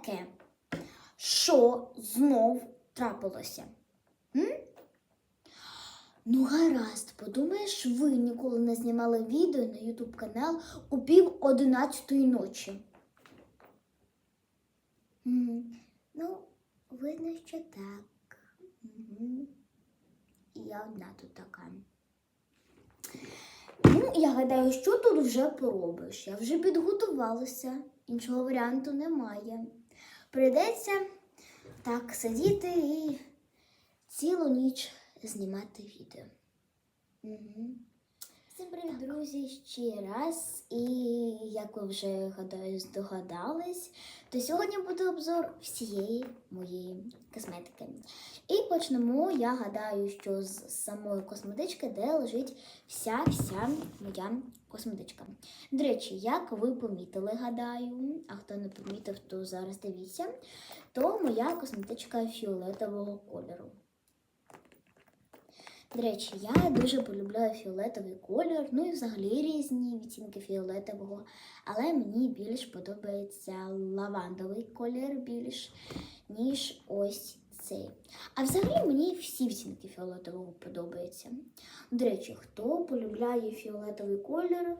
таке? Що знов трапилося? М? Ну, гаразд, подумаєш, ви ніколи не знімали відео на YouTube канал у пів одинадцятої ночі. Ну, видно, що так. І я одна тут така. Ну, я гадаю, що тут вже поробиш? Я вже підготувалася, іншого варіанту немає. Прийдеться так сидіти і цілу ніч знімати відео. Угу. Всім привіт, друзі, ще раз. І як ви вже гадаю, здогадались, то сьогодні буде обзор всієї моєї косметики. І почнемо, я гадаю, що з самої косметички, де лежить вся вся моя косметичка. До речі, як ви помітили, гадаю, а хто не помітив, то зараз дивіться, то моя косметичка фіолетового кольору. До речі, я дуже полюбляю фіолетовий колір, ну і взагалі різні відтінки фіолетового, але мені більш подобається лавандовий колір більш, ніж ось цей. А взагалі мені всі відтінки фіолетового подобаються. До речі, хто полюбляє фіолетовий колір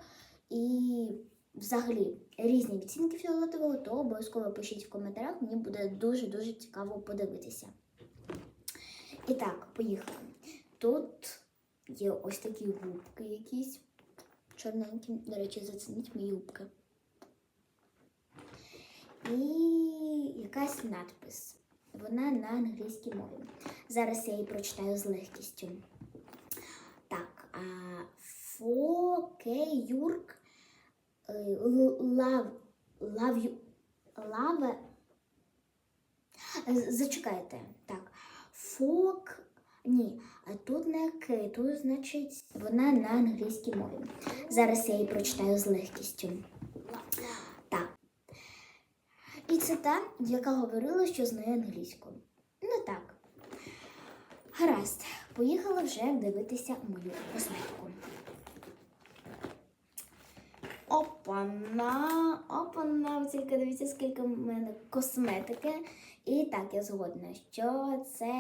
і взагалі різні відтінки фіолетового, то обов'язково пишіть в коментарях, мені буде дуже-дуже цікаво подивитися. І так, поїхали. Тут є ось такі губки якісь чорненькі. До речі, зацініть мої губки. І якась надпис. Вона на англійській мові. Зараз я її прочитаю з легкістю. Так, Фокеюрк е, лав лав лаве. Зачекайте. Так. Фок. Ні, а тут не К, тут значить вона на англійській мові. Зараз я її прочитаю з легкістю. Так. І це та, яка говорила, що знає англійську. Ну так. Гаразд, поїхала вже дивитися мою косметику. Опана, опана, тільки дивіться, скільки в мене косметики. І так, я згодна, що це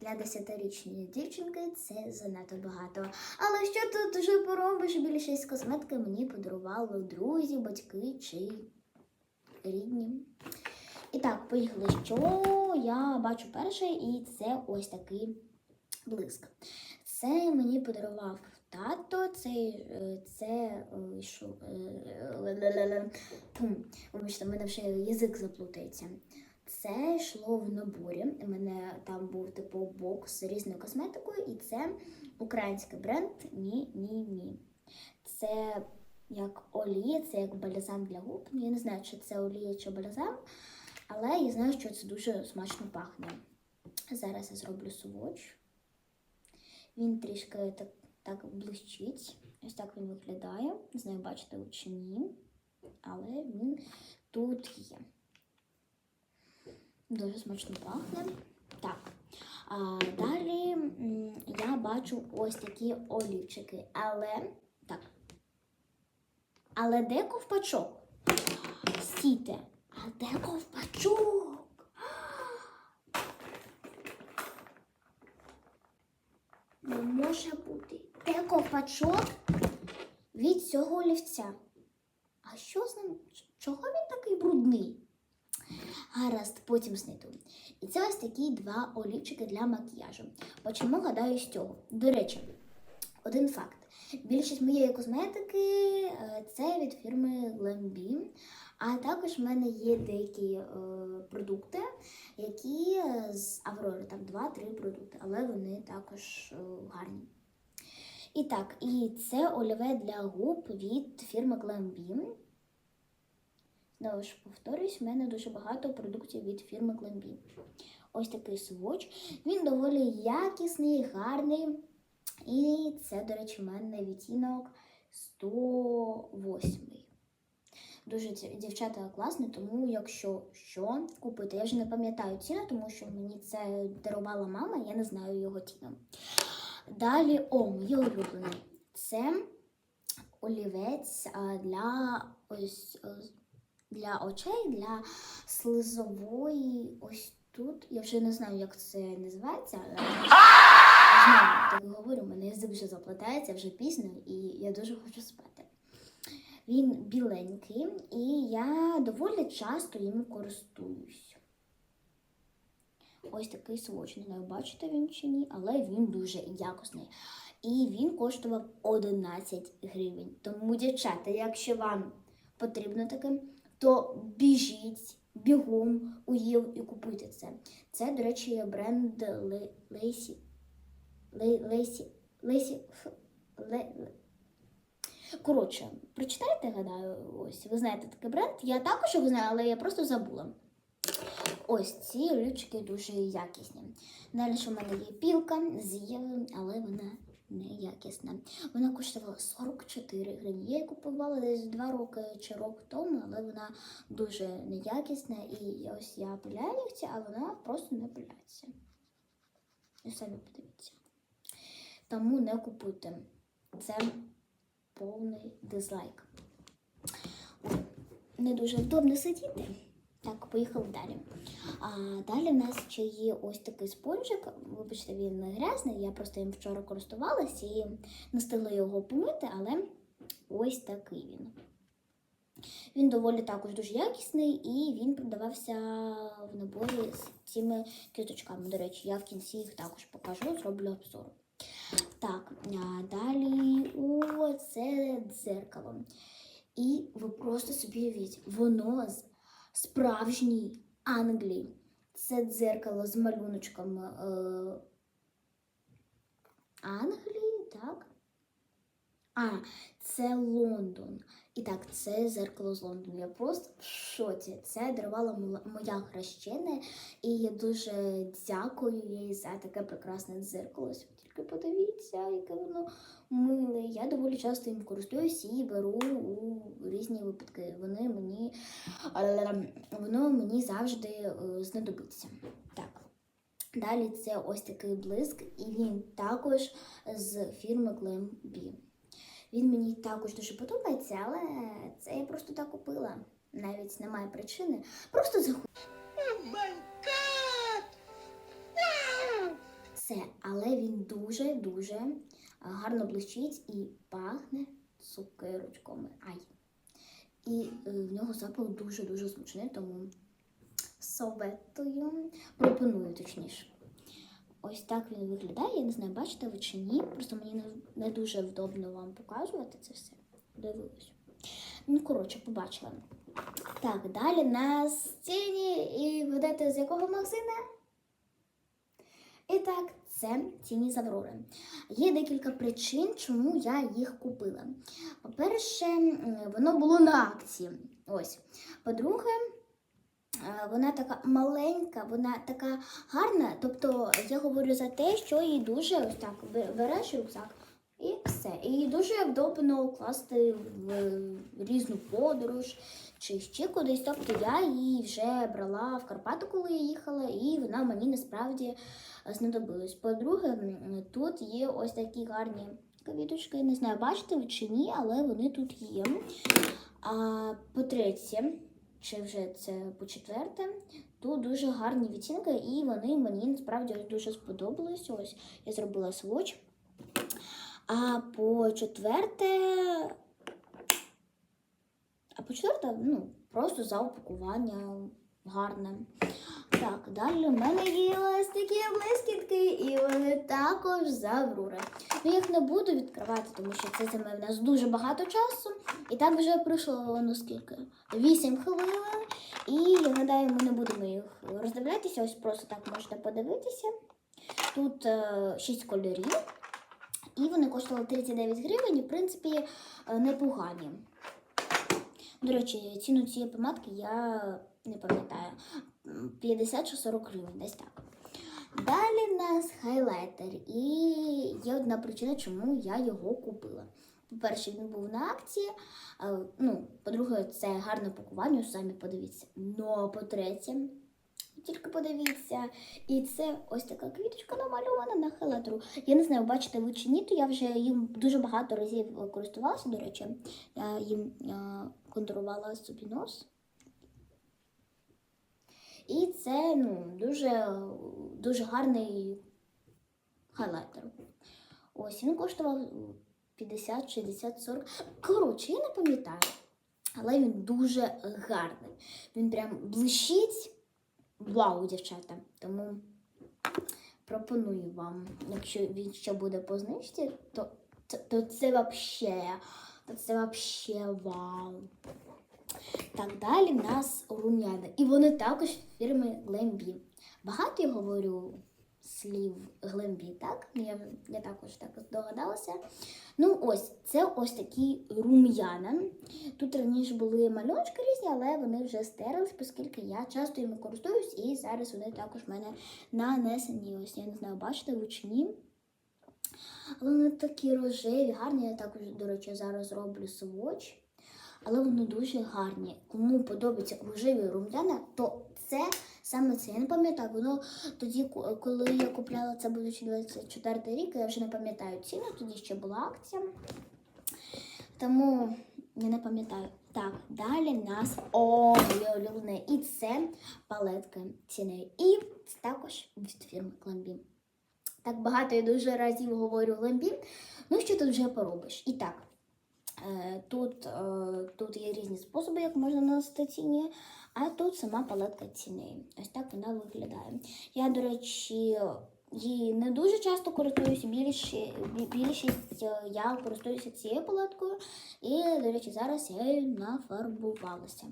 для 10-річної дівчинки це занадто багато. Але що тут вже поробиш? Більшість косметики мені подарували друзі, батьки чи рідні. І так, поїхали. Що я бачу перше, і це ось такий блиск. Це мені подарував тато, це, е, це е, що, е, вибачте, в мене вже язик заплутається. Це йшло в наборі. У мене там був типу бокс з різною косметикою, і це український бренд Ні Ні Ні. Це як олія, це як бальзам для губ. Ну, я не знаю, чи це олія чи бальзам, але я знаю, що це дуже смачно пахне. Зараз я зроблю сводч. Він трішки так, так блищить. Ось так він виглядає. Не знаю, бачите ви чи ні. Але він тут є. Дуже смачно пахне. Так. А, далі я бачу ось такі олівчики. Але так. Але де ковпачок? Стійте. А де ковпачок? Не може бути. Де ковпачок від цього олівця? А що з ним? Чого він такий брудний? Гаразд, потім знайду. І це ось такі два олівчики для макіяжу. Почнемо, гадаю, з цього. До речі, один факт. Більшість моєї косметики е, це від фірми Glambi. А також в мене є деякі е, продукти, які е, з Аврори, там 2-3 продукти, але вони також е, гарні. І так, і це оліве для губ від фірми Glambi. Знову ж повторюсь, в мене дуже багато продуктів від фірми Glambi. Ось такий сводч. Він доволі якісний, гарний. І це, до речі, в мене відтінок 108. Дуже дівчата класні, тому якщо що купити, я вже не пам'ятаю ціну, тому що мені це дарувала мама, я не знаю його ціну. Далі, о, моє улюблене. Це олівець для ось для очей, для слизової. Ось тут. Я вже не знаю, як це називається, але знову так говорю, мене язик вже заплетається вже пізно, і я дуже хочу спати. Він біленький, і я доволі часто їм користуюсь. Ось такий сводч. Не знаю, бачите він чи ні, але він дуже якісний. І він коштував 11 гривень. Тому, дівчата, якщо вам потрібно таке, то біжіть бігом у Єв і купуйте це. Це, до речі, бренд Ле- Лейсі. Ле- Лейсі. Лейсі. Коротше, прочитайте, гадаю, ось ви знаєте такий бренд. Я також його знаю, але я просто забула. Ось ці олівчики дуже якісні. Далі що в мене є пілка з але вона не якісна. Вона коштувала 44 гривні. Я її купувала десь 2 роки чи рок тому, але вона дуже неякісна. І ось я пиляю нігті, а вона просто не пиляється. І самі подивіться. Тому не купуйте. Це повний дизлайк. Не дуже вдобно сидіти. Так, поїхали далі. А далі в нас ще є ось такий спонжик. Вибачте, він грязний. Я просто їм вчора користувалась і не встигла його помити, але ось такий він. Він доволі також дуже якісний і він продавався в наборі з цими квіточками. До речі, я в кінці їх також покажу, зроблю обзор. Так, а далі о, це дзеркало. І ви просто собі уявіть, воно з справжній Англії. Це дзеркало з малюночком е, Англії, так? А, це Лондон. І так, це зеркало з Лондону. Я просто в шоці. Це дарувала моя хрещена, і я дуже дякую їй за таке прекрасне дзеркало. Тільки подивіться, яке воно миле. Я доволі часто їм користуюсь і беру у різні випадки. Вони мені воно мені завжди е, знадобиться. Так. Далі це ось такий блиск, і він також з фірми Glam B. Він мені також дуже подобається, але це я просто так купила. Навіть немає причини. Просто захотіла. Все, але він дуже-дуже гарно блищить і пахне цукерочками. Ай. І е, в нього запах дуже-дуже смачний, тому советую, пропоную точніше. Ось так він виглядає. Я не знаю, бачите ви чи ні. Просто мені не, дуже вдобно вам показувати це все. Дивилась. Ну, коротше, побачила. Так, далі на стіні. І ведете з якого магазина? І так, це ціні з Аврори. Є декілька причин, чому я їх купила. По-перше, воно було на акції. Ось. По-друге, е, вона така маленька, вона така гарна. Тобто я говорю за те, що її дуже ось так береш рюкзак. І все. І дуже вдобно класти в різну подорож чи ще кудись. Тобто я її вже брала в Карпати, коли я їхала, і вона мені насправді знадобилась. По-друге, тут є ось такі гарні квіточки. Не знаю, бачите ви чи ні, але вони тут є. А по-третє, чи вже це по-четверте, тут дуже гарні відтінки, і вони мені насправді дуже сподобались. Ось я зробила сводч. А по-четверте, а по-четверте, ну, просто за упакування гарне. Так, далі в мене є ось такі блискітки, і вони також з Аврори. Ну, їх не буду відкривати, тому що це займе в нас дуже багато часу. І так вже пройшло ну скільки? 8 хвилин. І я гадаю, ми не будемо їх роздивлятися. Ось просто так можете подивитися. Тут е, 6 кольорів. І вони коштували 39 гривень, і в принципі е, непогані. До речі, ціну цієї помадки я не пам'ятаю. 50 чи 40 гривень, десь так. Далі в нас хайлайтер. І є одна причина, чому я його купила. По-перше, він був на акції. Ну, по-друге, це гарне пакування, самі подивіться. Ну, а по-третє, тільки подивіться. І це ось така квіточка намальована на хайлайтеру. Я не знаю, бачите ви чи ні, то я вже їм дуже багато разів користувалася, до речі. Я їм а, контурувала собі нос. І це ну, дуже, дуже гарний хайлайтер. Ось він коштував 50, 60, 40. Коротше, я не пам'ятаю. Але він дуже гарний. Він прям блищить. Вау, дівчата. Тому пропоную вам, якщо він ще буде по знижці, то, то, то це вообще, то це вообще вау. Так, далі в нас рум'яна. І вони також фірми Глембі. Багато я говорю слів Глембі, так? Я, я також так здогадалася. Ну, ось, це ось такі рум'яна. Тут раніше були малюночки різні, але вони вже стерлись, оскільки я часто їми користуюсь, і зараз вони також в мене нанесені. Ось я не знаю, бачите ви чи ні. Але вони такі рожеві, гарні. Я також, до речі, зараз роблю сводч. Але вони дуже гарні. Кому подобається рожеві рум'яна, то це саме це. Я не пам'ятаю, воно тоді, коли я купляла це був 2024 рік, я вже не пам'ятаю ціну, тоді ще була акція. Тому я не пам'ятаю. Так, далі нас о, моє улюблене. І це палетка ціни. І це також від фірми Кламбі. Так багато я дуже разів говорю Ламбі. Ну, що тут вже поробиш? І так, е, тут, е, тут є різні способи, як можна наносити ціні, а тут сама палетка ціни. Ось так вона виглядає. Я, до речі, її не дуже часто користуюся. Більші, більшість е, я користуюся цією палеткою. І, до речі, зараз я її нафарбувалася.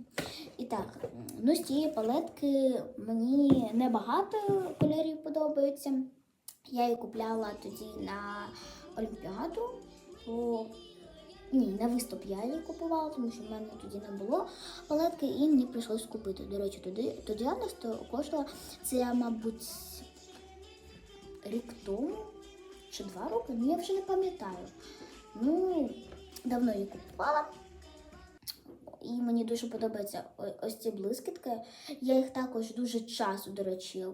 І так, ну з цієї палетки мені небагато кольорів подобається. Я її купляла тоді на Олімпіаду. Ні, на виступ я її купувала, тому що в мене тоді не було палетки, і мені прийшлось купити. До речі, тоді, тоді вона коштувала це, мабуть, рік тому чи два роки, ну я вже не пам'ятаю. Ну, давно її купувала. І мені дуже подобаються ось ці блискітки. Я їх також дуже часто, до речі, е,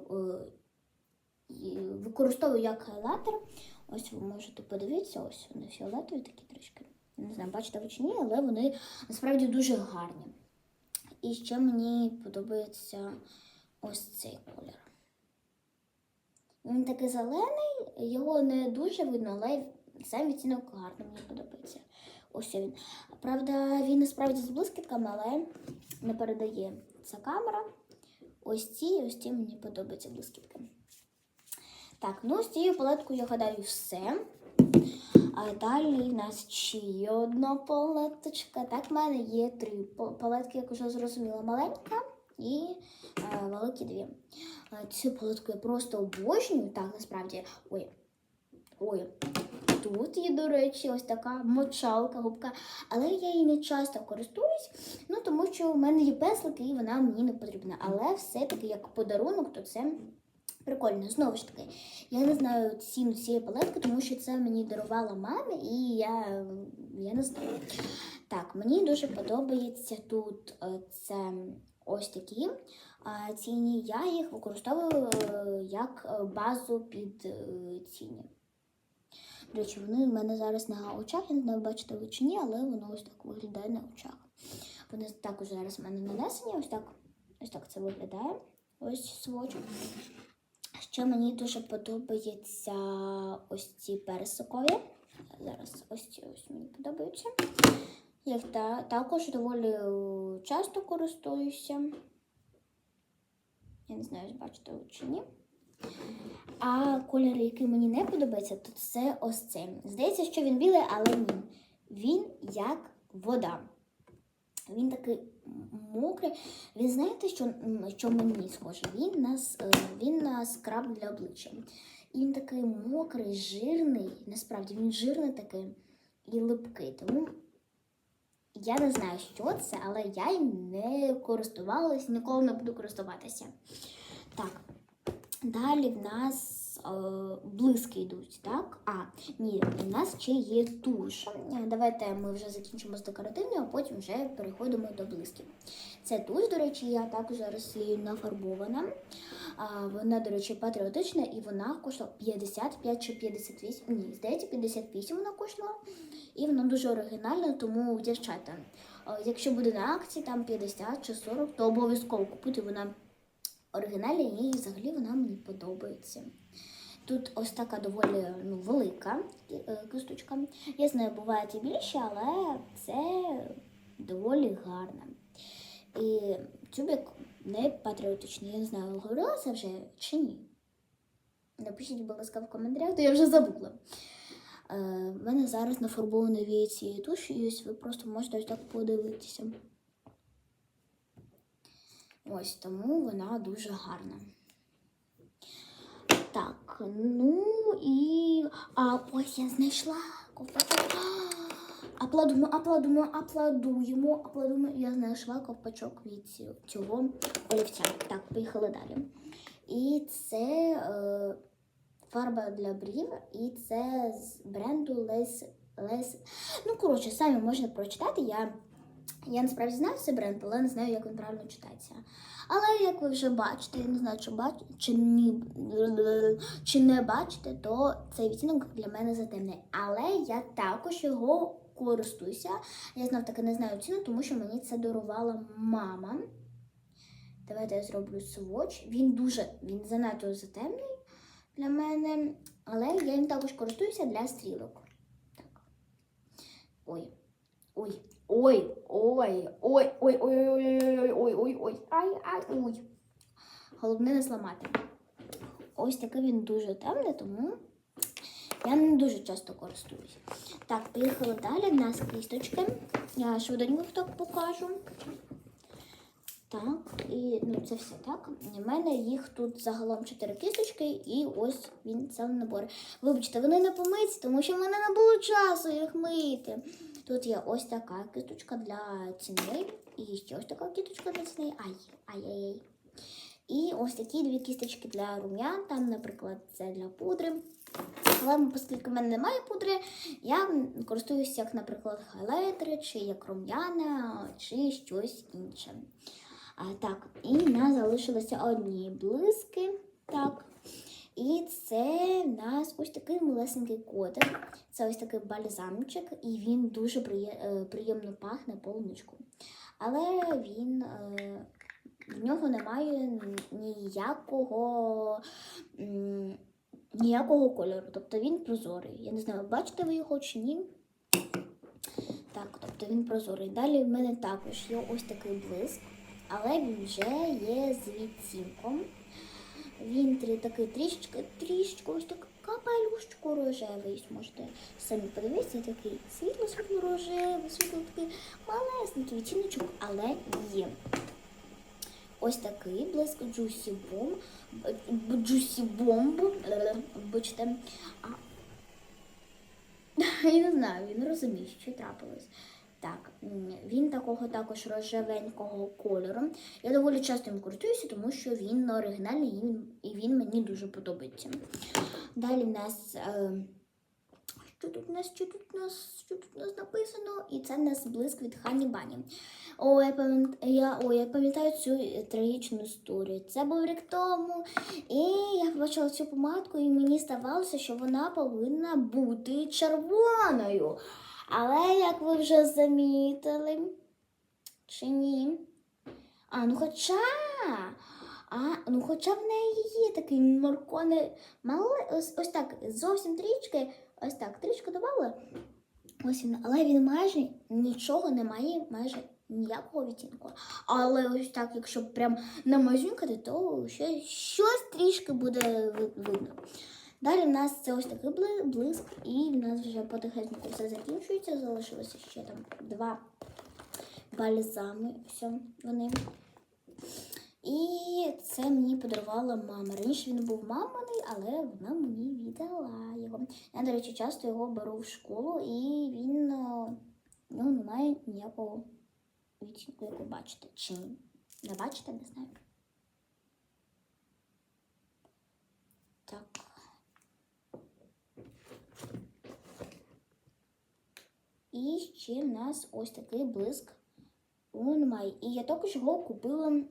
використовую як хайлайтер. Ось ви можете подивитися, ось вони фіолетові такі трішки. Не знаю, бачите ви чи ні, але вони насправді дуже гарні. І ще мені подобається ось цей колір. Він такий зелений, його не дуже видно, але сам відтінок гарний, мені подобається. Ось він. Правда, він насправді з блискітками, але не передає ця камера. Ось ці, ось ці мені подобаються блискітки. Так, ну з цією палеткою я гадаю все. А далі в нас ще одна палеточка. Так, в мене є три па- палетки, як вже зрозуміла, маленька і е, великі дві. Е, Цю палетку я просто обожнюю. Так, насправді. Ой. Ой. Тут є, до речі, ось така мочалка, губка, але я її не часто користуюсь, ну тому що в мене є песлики і вона мені не потрібна. Але все-таки як подарунок, то це прикольно. Знову ж таки, я не знаю ціну цієї палетки, тому що це мені дарувала мама, і я, я не знаю. Так, мені дуже подобається тут е, це ось такі ціні. Я їх використовую е, як е, базу під ціні. До речі, вони в мене зараз на очах, я не знаю, бачите ви чи ні, але воно ось так виглядає на очах. Вони також зараз в мене нанесені, ось так, ось так це виглядає. Ось сводч. Ще мені дуже подобається ось ці персикові. Зараз ось ці ось мені подобаються. Я їх та, також доволі е, часто користуюся. Я не знаю, бачите чи ні. А кольор, який мені не подобається, то це ось цей. Здається, що він білий, але ні. Він як вода. Він такий мокрий. Він знаєте, що, що мені схоже? Він на, е, він на скраб для обличчя. І він такий мокрий, жирний. Насправді він жирний такий і липкий. Тому я не знаю, що це, але я їм не користувалась, ніколи не буду користуватися. Так, далі в нас е, блиски йдуть, так? А, ні, в нас ще є туш. Е, Давайте ми вже закінчимо з декоративною, а потім вже переходимо до блисків. Це туш, до речі, я також зараз її нафарбована. Вона, до речі, патріотична і вона коштувала 55 чи 58. Ні, здається, 58 вона коштувала. І вона дуже оригінальна, тому, дівчата, е, якщо буде на акції там 50 чи 40, то обов'язково купуйте вона оригіналі і взагалі вона мені подобається. Тут ось така доволі ну, велика е, кисточка. Я знаю, бувають і більше, але це доволі гарно. І тюбик не патріотичний. Я не знаю, говорила це вже чи ні. Напишіть, будь ласка, в коментарях, то я вже забула. Е, в мене зараз нафарбований від цієї туші, і ось ви просто можете ось так подивитися. Ось тому вона дуже гарна. Так, ну і. А ось я знайшла ковпачок. Аплодуємо, аплодуємо, аплодуємо, аплодуємо. Я знайшла ковпачок від цього олівця. Так, поїхали далі. І це е, фарба для брів, і це з бренду Les. Les. Ну, коротше, самі можна прочитати. Я, я насправді знаю цей бренд, але не знаю, як він правильно читається. Але як ви вже бачите, я не знаю, чи бач... чи, ні... чи не бачите, то цей відтінок для мене затемний. Але я також його користуюся. Я знов таки не знаю ціну, тому що мені це дарувала мама. Давайте я зроблю сводч. Він дуже, він занадто затемний для мене, але я їм також користуюся для стрілок. Так. Ой. Ой. Ой, ой, ой, ой, ой, ой, ой, ой, ой, ой, ай, ай, ой. Головне не зламати. Ось такий він дуже темний, тому я не дуже часто користуюся. Так, поїхали далі. В нас кісточки. Я швиденько так покажу. Так, і ну, це все так. У мене їх тут загалом 4 кісточки, і ось він цілий набор. Вибачте, вони не помиті, тому що в мене не було часу їх мити. Тут є ось така кісточка для ціни, і ще ось така кісточка для ціни. Ай, ай-яй-яй. І ось такі дві кісточки для рум'ян. Там, наприклад, це для пудри. Але оскільки в мене немає пудри, я користуюся як, наприклад, хайлайтери, чи як рум'яна, чи щось інше. А, так, і в нас залишилося одні блиски. Так. І це в нас ось такий малесенький котик. Це ось такий бальзамчик, і він дуже е, приємно пахне полуничку. Але він е, в нього немає ніякого, ніякого кольору. Тобто він прозорий. Я не знаю, бачите ви його чи ні. Так, тобто він прозорий. Далі в мене також є ось такий блиск, але він вже є з відтінком. Він такий трішечки, трішечки ось так капелюшечку рожевий. Можете самі подивитися, такий світло світло рожевий, світло такий малесенький відтіночок, але є. Ось такий блиск Juicy Bomb. Juicy Bomb. е, я не знаю, він розуміє, що трапилось. Так, він такого також рожевенького кольору. Я доволі часто їм користуюся, тому що він оригінальний і він, мені дуже подобається. Далі в нас. Е, що тут у нас, що тут у нас, що тут у нас написано? І це в нас блиск від Хані Бані. О, я пам'ятаю, я пам'ятаю цю е, трагічну історію. Це був рік тому, і я побачила цю помадку, і мені здавалося, що вона повинна бути червоною. Але як ви вже замітили, чи ні? А, ну хоча. А, ну хоча в неї є такий морконий мале, ось, ось так, зовсім трішки, ось так, трішки додала. Ось він, але він майже нічого не має, майже ніякого відтінку. Але ось так, якщо прям намазюкати, то ще щось трішки буде ви- видно. Далі в нас це ось такий блиск, і в нас вже потихеньку все закінчується. Залишилося ще там два бальзами. Все, вони. І це мені подарувала мама. Раніше він був маминий, але вона мені віддала його. Я, до речі, часто його беру в школу, і він е, ну, не має ніякого відтінку, як ви бачите. Чи? Не бачите, не знаю. Так. І ще в нас ось такий блиск он май. І я також його купила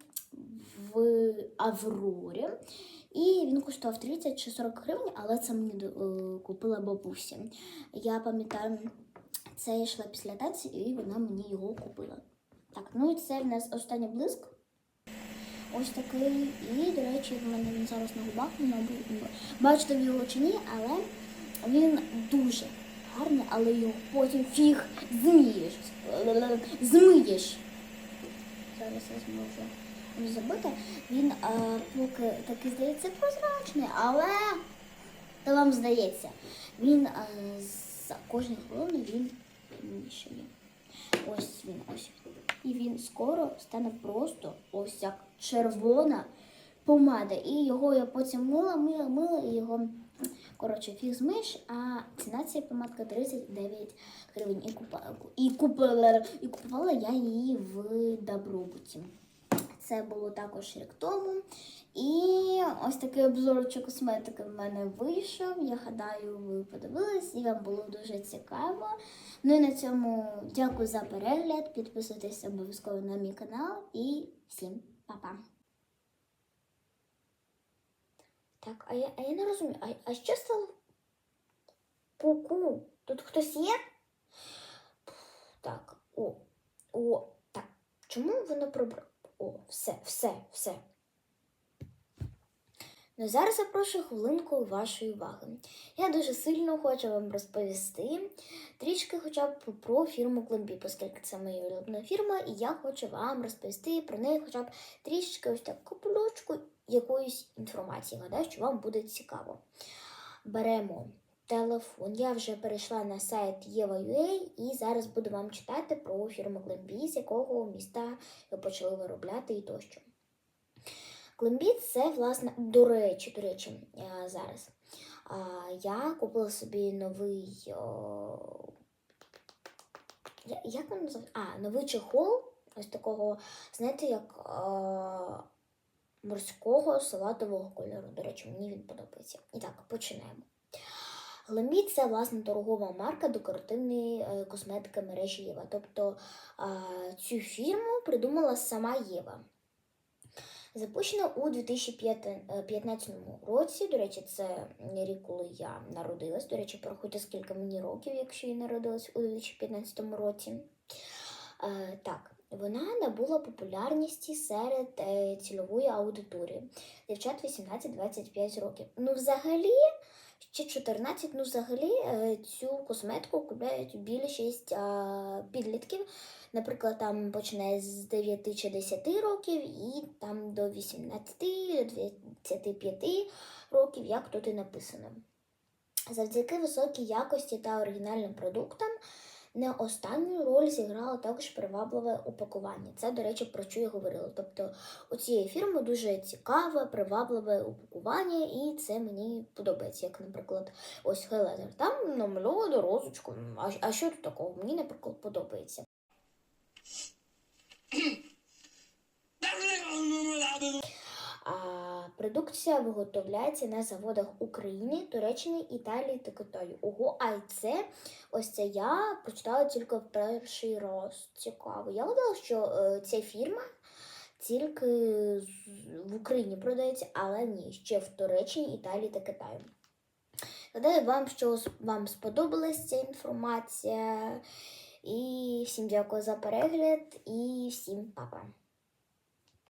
в Аврорі. І він коштував 30 чи 40 гривень, але це мені е, купила бабуся. Я пам'ятаю, це я йшла після танці, і вона мені його купила. Так, ну і це в нас останній блиск. Ось такий. І, до речі, в мене він зараз на губах, бачите ви його чи ні, але він дуже гарний, але його потім фіг змієш. Змиєш. Зараз я зможу не забути. Він е, поки такий здається прозрачний, але то вам здається, він е, за кожну хвилину він темнішає. Ось він, ось. І він скоро стане просто ось як червона помада. І його я потім мила, мила, мила, і його, коротше, фіг змиш, а ціна цієї помадки 39 гривень. І купила, і купила, і купувала я її в Добробуті. Це було також рік тому. І ось такий обзорчик косметики в мене вийшов. Я гадаю, ви подивились і вам було дуже цікаво. Ну і на цьому дякую за перегляд. Підписуйтесь обов'язково на мій канал і всім па-па. Так, а я, а я не розумію, а, а що стало? Ку-ку, тут хтось є? Так, о, о, так. Чому воно пробрало? О, все, все, все. Ну, зараз я прошу хвилинку вашої уваги. Я дуже сильно хочу вам розповісти трішки хоча б про фірму Клумбі, оскільки це моя улюблена фірма, і я хочу вам розповісти про неї хоча б трішки ось так капелючку якоїсь інформації. Гадаю, що вам буде цікаво. Беремо телефон. Я вже перейшла на сайт Єва.ua і зараз буду вам читати про фірму Клумбі, з якого міста почали виробляти і тощо. Клембіт це, власне, до речі, до речі, е, зараз. Я купила собі новий. Як він називається? А, новий чехол. Ось такого, знаєте, як е, морського салатового кольору. До речі, мені він подобається. І так, починаємо. Глембіт це власне торгова марка декоративної е, косметики мережі Єва. Тобто цю фірму придумала сама Єва. Запущена у 2015 році. До речі, це рік, коли я народилась. До речі, порахуйте, скільки мені років, якщо я народилась у 2015 році. Е, Так, вона набула популярності серед е, цільової аудиторії. Дівчат 18-25 років. Ну, взагалі, ще 14, ну, взагалі, е, цю косметику купляють більшість е, підлітків. Наприклад, там почне з 9 чи 10 років і там до 18, до 25 років, як тут і написано. Завдяки високій якості та оригінальним продуктам не останню роль зіграло також привабливе упакування. Це, до речі, про що я говорила. Тобто у цієї фірми дуже цікаве, привабливе упакування, і це мені подобається. Як, наприклад, ось хайлайтер. Там намальовано розочку. А, що тут такого? Мені, наприклад, подобається. А продукція виготовляється на заводах України, Туреччини, Італії та Китаю. Ого, а це ось це я прочитала тільки в перший раз. Цікаво. Я гадала, що е, ця фірма тільки в Україні продається, але ні, ще в Туреччині, Італії та Китаю. Гадаю вам, що вам сподобалась ця інформація. І всім дякую за перегляд і всім па-па.